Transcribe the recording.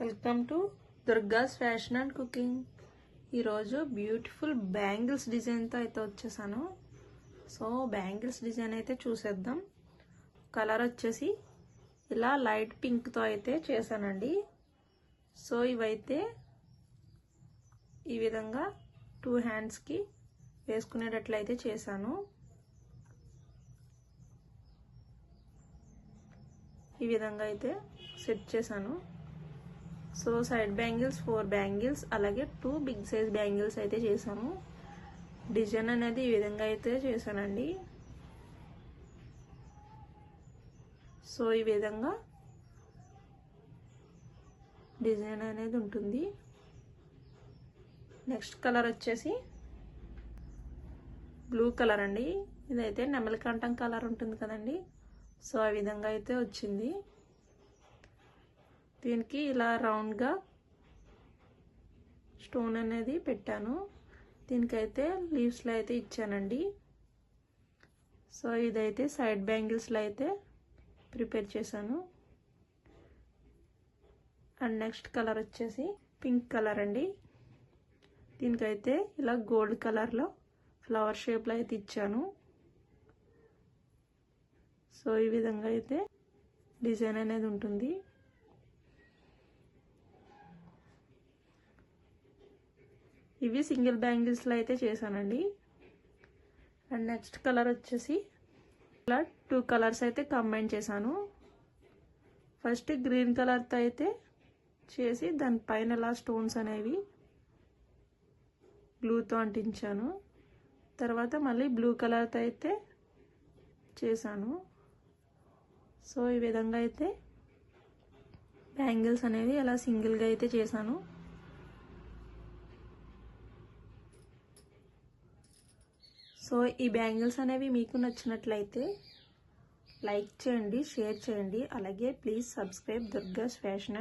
Welcome to Durga's fashion and cooking. ఈరోజు beautiful bangles డిజైన్తో అయితే వచ్చేసాను. సో బ్యాంగిల్స్ డిజైన్ అయితే చూసేద్దాం. కలర్ వచ్చేసి ఇలా లైట్ పింక్తో అయితే చేశానండి. సో ఇవైతే ఈ విధంగా టూ హ్యాండ్స్కి వేసుకునేటట్లయితే చేశాను. ఈ విధంగా అయితే సెట్ చేశాను. So side bangles four bangles అలాగే టూ బిగ్ సైజ్ బ్యాంగిల్స్ అయితే చేశాము. డిజైన్ అనేది ఈ విధంగా అయితే చేశానండి. సో ఈ విధంగా డిజైన్ అనేది ఉంటుంది. నెక్స్ట్ కలర్ వచ్చేసి బ్లూ కలర్ అండి. ఇదైతే నెమలికంఠం కలర్ ఉంటుంది కదండి. సో ఆ విధంగా అయితే వచ్చింది. దీనికి ఇలా రౌండ్గా స్టోన్ అనేది పెట్టాను. దీనికైతే లీవ్స్లో అయితే ఇచ్చానండి. సో ఇదైతే సైడ్ బ్యాంగిల్స్లో అయితే ప్రిపేర్ చేశాను. అండ్ నెక్స్ట్ కలర్ వచ్చేసి పింక్ కలర్ అండి. దీనికైతే ఇలా గోల్డ్ కలర్లో ఫ్లవర్ షేప్లో అయితే ఇచ్చాను. సో ఈ విధంగా అయితే డిజైన్ అనేది ఉంటుంది. ఇవి సింగిల్ బ్యాంగిల్స్లో అయితే చేశానండి. అండ్ నెక్స్ట్ కలర్ వచ్చేసి ఇలా టూ కలర్స్ అయితే కంబైన్ చేశాను. ఫస్ట్ గ్రీన్ కలర్తో అయితే చేసి దానిపైన ఇలా స్టోన్స్ అనేవి బ్లూతో అంటించాను. తర్వాత మళ్ళీ బ్లూ కలర్తో అయితే చేశాను. సో ఈ విధంగా అయితే బ్యాంగిల్స్ అనేవి అలా సింగిల్గా అయితే చేశాను. సో ఈ బ్యాంగిల్స్ అనేవి మీకు నచ్చినట్లయితే లైక్ చేయండి షేర్ చేయండి. అలాగే ప్లీజ్ సబ్స్క్రైబ్ దుర్గాస్ ఫ్యాషన్